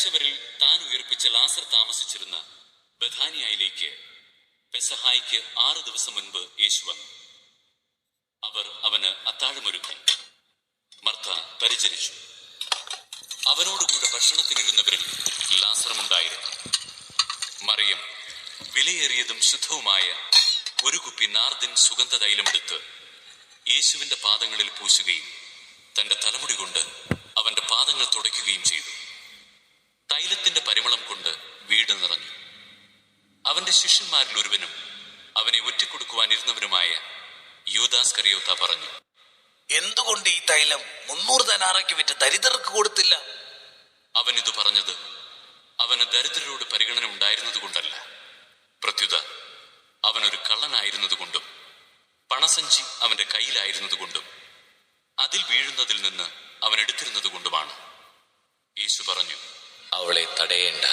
മരിച്ചവരിൽ താൻ ഉയർപ്പിച്ച ലാസർ താമസിച്ചിരുന്ന ബഥാനിയയിലേക്ക് പെസഹായിക്ക് ആറ് ദിവസം മുൻപ് യേശു വന്നു. അവർ അവന് അത്താഴമൊരുക്കി. മർത്ത പരിചരിച്ചു. അവനോടുകൂടെ ഭക്ഷണത്തിനിരുന്നവരിൽ ലാസറുമുണ്ടായിരുന്നു. മറിയം വിലയേറിയതും ശുദ്ധവുമായ ഒരു കുപ്പി നാർദിൻ സുഗന്ധ തൈലമെടുത്ത് യേശുവിന്റെ പാദങ്ങളിൽ പൂശുകയും തന്റെ തലമുടി കൊണ്ട് അവന്റെ ശിഷ്യന്മാരിൽ ഒരുവനും അവനെ ഒറ്റിക്കൊടുക്കുവാനിരുന്നവനുമായ യൂദാസ് കറിയോത്ത പറഞ്ഞു എന്തുകൊണ്ട് ഈ തൈലം മുന്നൂറ് ധനാറയ്ക്ക് വിറ്റ് ദരിദ്രർക്ക് കൊടുത്തില്ല? അവൻ ഇത് പറഞ്ഞത് അവന് ദരിദ്രരോട് പരിഗണന ഉണ്ടായിരുന്നതുകൊണ്ടല്ല. പ്രത്യുത അവനൊരു കള്ളനായിരുന്നതുകൊണ്ടും പണസഞ്ചി അവന്റെ കയ്യിലായിരുന്നതുകൊണ്ടും അതിൽ വീഴുന്നതിൽ നിന്ന് അവൻ എടുത്തിരുന്നതുകൊണ്ടുമാണ്. യേശു പറഞ്ഞു അവളെ തടയേണ്ട.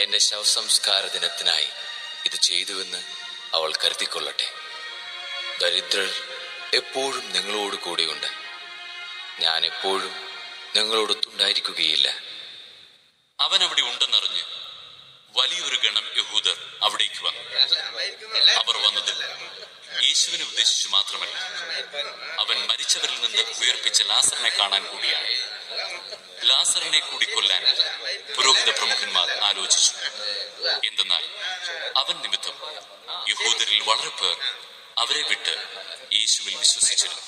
എന്റെ ശവസംസ്കാര ദിനത്തിനായി ഇത് ചെയ്തുവെന്ന് അവൾ കരുതിക്കൊള്ളട്ടെ. ദരിദ്രർ എപ്പോഴും നിങ്ങളോട് കൂടെയുണ്ട്. ഞാൻ എപ്പോഴും നിങ്ങളോടൊത്തുണ്ടായിരിക്കുകയില്ല. അവൻ അവിടെ ഉണ്ടെന്നറിഞ്ഞ് വലിയൊരു ഗണം യഹൂദർ അവിടേക്ക് വന്നു. അവർ വന്നത് യേശുവിനെ ഉദ്ദേശിച്ചു മാത്രമല്ല അവൻ മരിച്ചവരിൽ നിന്ന് ഉയർപ്പിച്ച ലാസറിനെ കാണാൻ കൂടിയാണ്. ലാസറിനെ കൂടി കൊല്ലാൻ അവൻ നിമിത്തം യഹൂദരിൽ വളരെ പേർ അവരെ വിട്ട് യേശുവിൽ വിശ്വസിച്ചിരുന്നു.